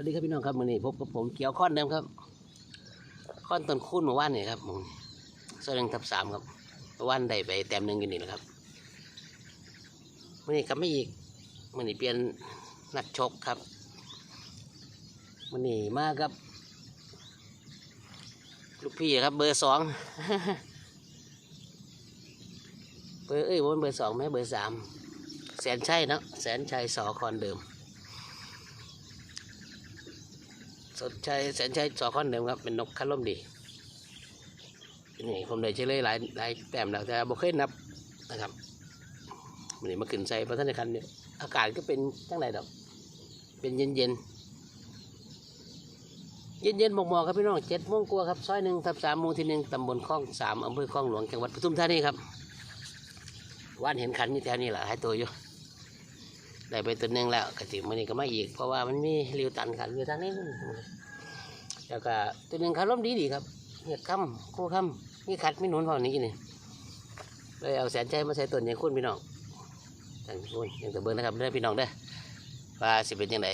วัสดีครับพี่น้องครับวันนี้พบกับผมเกี่ยวข้อนเดิมครับข้อนต้นคูนเมื่อวานนี่ครับผมเสื้อหนึ่งทับสามครับเมื่อวานได้ไปแต้มหนึ่งอยู่นี่แหละครับวันนี้กลับไม่อีกวันนี้เปลี่ยนนักชกครับวันนี้มากครับ ลูกพี่ครับ เบอร์สองเบอร์เอ้ยวนเบอร์สองไหมเบอร์สามแสนชัยเนาะแสนชัยสอคอนเดิม สนใจแสนชัยสอคอนเดิมครับ เป็นนกคันล่มดีนี่ผมได้เฉลยหลายหลายแต้มแล้วแต่บ่เคยนับนะครับวันนี้มาขึ้นใส่พระท่านในคันเนี่ยอากาศก็เป็นทั้งไหนดอก เป็นเย็นเย็นเย็นเย็นๆหมอกครับพี่น้องเจ็ดโมงกว่าครับซอยหนึ่งทับสามมู่ที่หนึ่งตำบลคลองสามอำเภอคลองหลวงจังหวัดปทุมธานีครับว่านเห็นขันอยู่แถวนี้แหละหายตัวอยู่ ได้ไปตัวหนึ่งแล้วกระติมันนี่ก็มาอีก เพราะว่ามันมีริวตันขันอยู่ทางนี้แล้วก็ตัวหนึ่งขาล้มดีดีครับเหยียดคำคู่คำนี่ขัดไม่หนุนพอนี้นี่เลยเอาแสนใจมาใส่ตัวยังคุณพี่น้องแต่งคุ้นยังแต่เบิร์นะครับเด้อพี่น้องเด้อว่าสิเป็นยังไง